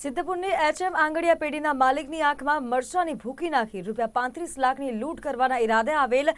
સિદ્ધપુરની HM આંગડિયા પેઢીના માલિકની આંખમાં મરચાની ભૂકી નાખી. રૂપિયા પાંત્રીસ લાખની લૂંટ કરવાના ઈરાદે આવેલ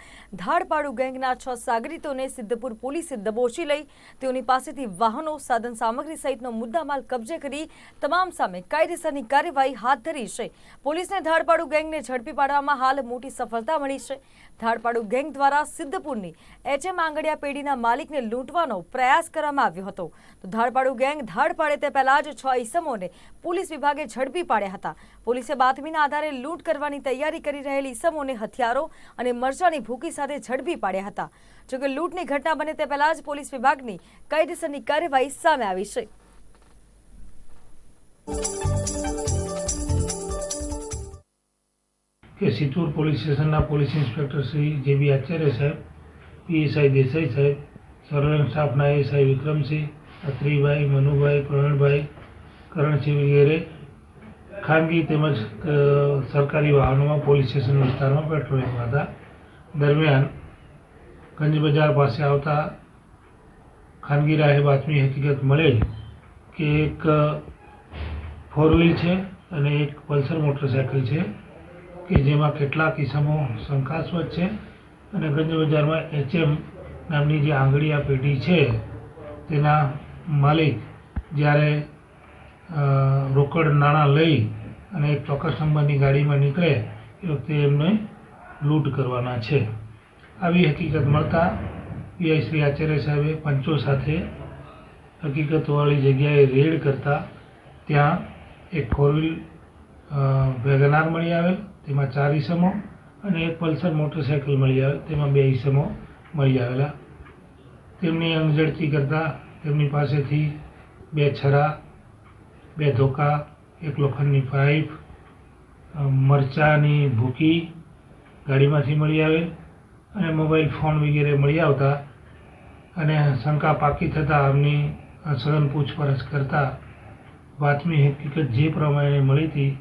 ધાડપાડુ ગેંગના છ સાગરીતોને સિદ્ધપુર પોલીસે દબોચી લઈ. તેઓની પાસેથી વાહનો, સાધન સામગ્રી સહિતનો મુદ્દામાલ કબજે કરી તમામ સામે કાયદેસરની કાર્યવાહી હાથ ધરી છે. પોલીસને ધાડપાડુ ગેંગને ઝડપી પાડવામાં હાલ મોટી સફળતા મળી છે. ધાડપાડુ ગેંગ દ્વારા સિદ્ધપુરની એચએમ આંગડિયા પેઢીના માલિકને લૂંટવાનો પ્રયાસ કરવામાં આવ્યો હતો. તો ધાડપાડુ ગેંગ ધાડ પાડે તે પહેલા જ છ ઈસમોને પોલીસ વિભાગે ઝડપી પાડ્યા હતા. પોલીસે બાતમીના આધારે લૂંટ કરવાની તૈયારી કરી રહેલી ઇસમોને હથિયારો અને મરચાની ભૂકી સાથે ઝડપી પાડ્યા હતા. જોકે લૂંટની ઘટના બને તે પહેલા જ પોલીસ વિભાગની કાયદેસરની કાર્યવાહી સામે આવી છે. કે સિત્તુર પોલીસ સ્ટેશનના police inspector Shri J B Acharya સાહેબ, પીએસઆઈ દેસાઈ સાહેબ સર્વેલન્સ સ્ટાફના એસઆઈ વિક્રમસિંહ, અત્રીભાઈ, મનુભાઈ, પ્રવીણભાઈ કરણસિંહ વગેરે. ખાનગી તેમજ સરકારી વાહનોમાં, પોલીસ સ્ટેશન વિસ્તારમાં પેટ્રોલિંગમાં હતા દરમિયાન ગંજ બજાર પાસે આવતા ખાનગી રાહે બાતમી હકીકત મળેલ કે એક ફોર વ્હીલ છે અને એક પલ્સર મોટરસાયકલ છે કે જેમાં કેટલાક ઇસમો શંકાસ્પદ છે અને ગંજ બજારમાં એચએમ નામની જે આંગળીયા પેઢી છે તેના માલિક જ્યારે રોકડ નાણાં લઈ અને એક ચોક્કસ નંબરની ગાડીમાં નીકળે એ વખતે એમને લૂંટ કરવાના છે. આવી હકીકત મળતા પીઆઈ શ્રી આચાર્ય સાહેબે પંચો સાથે હકીકતવાળી જગ્યાએ રેડ કરતાં ત્યાં એક ફોર વ્હીલ વેગનાર મળી આવેલ, તેમાં ચાર ઈસમો અને એક પલ્સર મોટરસાયકલ મળી આવે તેમાં બે ઈસમો મળી આવેલા. તેમની અંગઝડતી કરતાં તેમની પાસેથી બે છરા બે ધોકા, એક લોખંડની પાઇપ મરચાંની ભૂકી ગાડીમાંથી મળી આવે અને મોબાઈલ ફોન વગેરે મળી આવતા અને શંકા પાકી થતાં એમની સઘન પૂછપરછ કરતાં વાતમી હકીકત જે પ્રમાણે મળી હતી,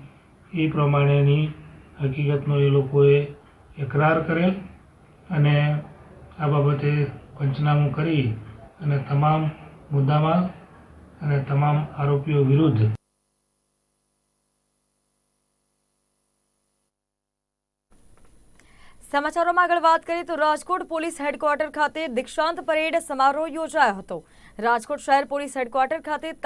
એ પ્રમાણેની હકીકતનો એ લોકોએ એકરાર કરેલ અને આ બાબતે પંચનામું કરી અને તમામ મુદ્દામાં અને તમામ આરોપીઓ વિરુદ્ધ સમાચારોમાં આગળ વાત કરીએ તો રાજકોટ પોલીસ હેડક્વાર્ટર ખાતે દીક્ષાંત પરેડ સમારોહ યોજાયો હતો. રાજકોટ શહેર પોલીસ હેડક્વાર્ટર ખાતે